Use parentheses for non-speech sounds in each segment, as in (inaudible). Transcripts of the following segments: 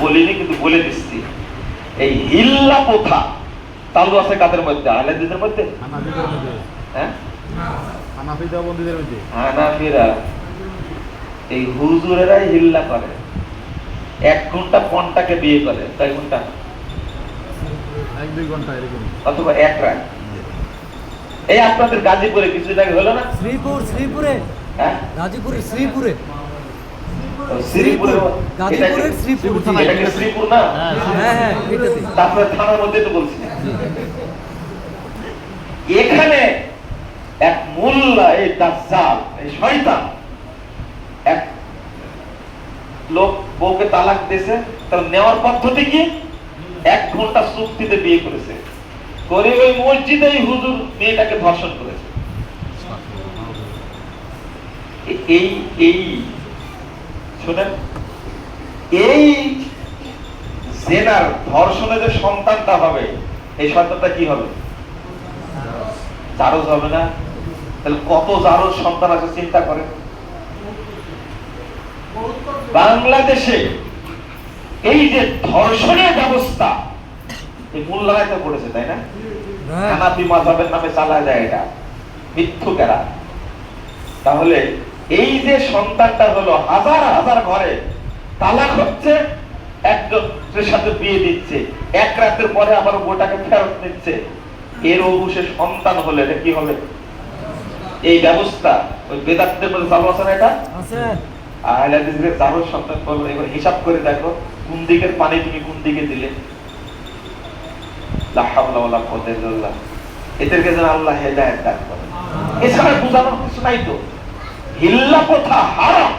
বলিনি কিন্তু বলে দিচ্ছি। এই হিল্লা প্রথা চালু আছে কাদের মধ্যে? আহলেদিদের মধ্যে? হ্যাঁ? হানাফিরা এই হুজুরেরাই হিল্লা করে। এক ঘণ্টা পনটাকে বিয়ে করে। কয় ঘণ্টা? এক দুই ঘণ্টা এরকম। অথবা এক রাত। এই আপনাদের গাজীপুরে কিছুদিন আগে হলো না? শ্রীপুর শ্রীপুরে। হ্যাঁ? গাজীপুরে শ্রীপুরে। শ্রীপুরে গাজীপুরের শ্রীপুর জি। এটা কি শ্রীপুর না? হ্যাঁ হ্যাঁ হ্যাঁ এটাতে। তারপরে থানার মধ্যে তো বলছি। এখানে এক মোল্লা এই দাজ্জাল এই শয়তান এক লোক বউকে তালাক দিয়েছে তাহলে নেওয়ার পদ্ধতি কি? এক ঘণ্টা চুক্তিতে বিয়ে করেছে। করে ওই মসজিদেই হুজুর মেয়েটাকে ধর্ষণ করেছে। এই এই শোনেন এই জেনার ধর্ষণে যে সন্তানটা হবে এই সন্তানটা কি হবে? জারজ হবে না? তাহলে কত জারজ সন্তান আছে চিন্তা করেন। বাংলাদেশে এই যে ধর্ষণের ব্যবস্থা এই মূল্যায় তো করেছে তাই না? হ্যাঁ। হানাফি নামে চালা যায় এটা। মিথ্যুকেরা। তাহলে এই যে সন্তানটা হলো হাজার হাজার ঘরে তালাক হচ্ছে একজনের সাথে বিয়ে দিচ্ছে এক রাতের পরে আবার ওটাকে ফেরত নিচ্ছে এর অবুষে সন্তান হলে এটা কি হবে? এই ব্যবস্থা ওই মধ্যে চালু আছে না এটা? সন্তান এবার হিসাব করে দেখো কোন দিকের পানি তুমি কোন দিকে দিলে? এদেরকে যেন আল্লাহ হেদায়েত দান করে। এছাড়া বোঝানোর কিছু নাই তো। হিল্লা প্রথা হারাম।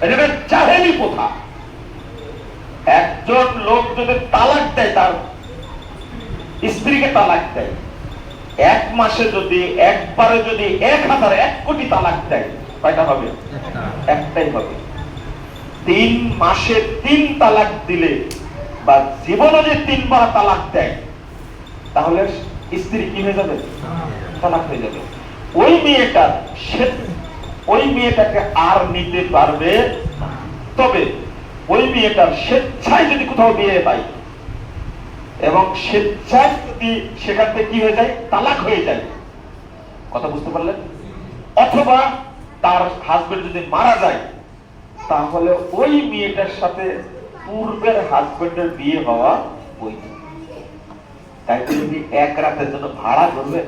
এটা একটা প্রথা। একজন লোক যদি তালাক দেয় তার স্ত্রীকে তালাক দেয় এক মাসে যদি একবারে যদি এক হাজার এক কোটি তালাক দেয় কয়টা হবে? একটাই হবে। তিন মাসে তিন তালাক দিলে বা জীবনে যে তিনবার তালাক দেয় তাহলে স্ত্রী কি হয়ে যাবে? তালাক হয়ে যাবে। ওই মেয়েটা সে ওই মেয়েটাকে আর নিতে পারবে তবে ওই মেয়েটার স্বেচ্ছায় যদি কোথাও বিয়ে পাই এবং স্বেচ্ছায় যদি সেখান থেকে কি হয়ে যায়? তালাক হয়ে যায়। কথা বুঝতে পারলেন? অথবা তার হাজবেন্ড যদি মারা যায়, তাহলে ওই মেয়েটার সাথে পূর্বের হাজবেন্ডের বিয়ে হওয়া বৈধ। তাই যদি এক রাতের জন্য ভাড়া করবে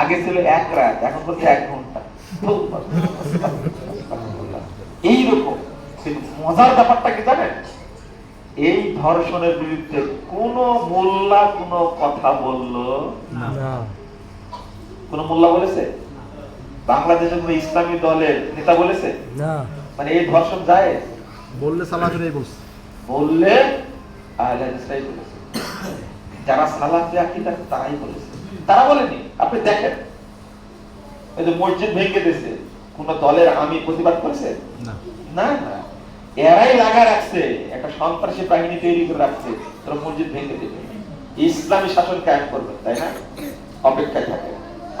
আগে ছিল এক রাত, এখন বলছে এক ঘণ্টা। (laughs) এইরকম। মজার ব্যাপারটা কি জানেন? এই ধর্ষণের বিরুদ্ধে কোন মোল্লা কোন কথা বলল কোন মোল্লা বলেছে? বাংলাদেশের কোন ইসলামী দলের নেতা বলেছে? না। মানে এই ধর্ষণ যায়? বললে সালাফিরাই বলছে। বললে আহলে হাদিসরাই বলেছে। যারা সালাফি আকীদা তারাই বলেছে। তারা বলেনি। আপনি দেখেন। এই যে মসজিদ ভেঙে দিয়েছে কোন দলের আমি প্রতিবাদ করেছে? না। এরাই লাগা রাখছে একটা সন্ত্রাসী বাহিনী তৈরি করে রাখছে তোরা মসজিদ ভেঙে দেবে। ইসলামী শাসন কায়েম করবে তাই না? অপেক্ষায় থাকে।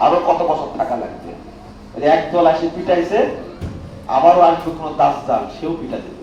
আরও কত বছর থাকা লাগবে? ওই যে এক দল আসে পিটাইছে আবারও আসবে কোনো দাস জাল সেও পিটা দেবে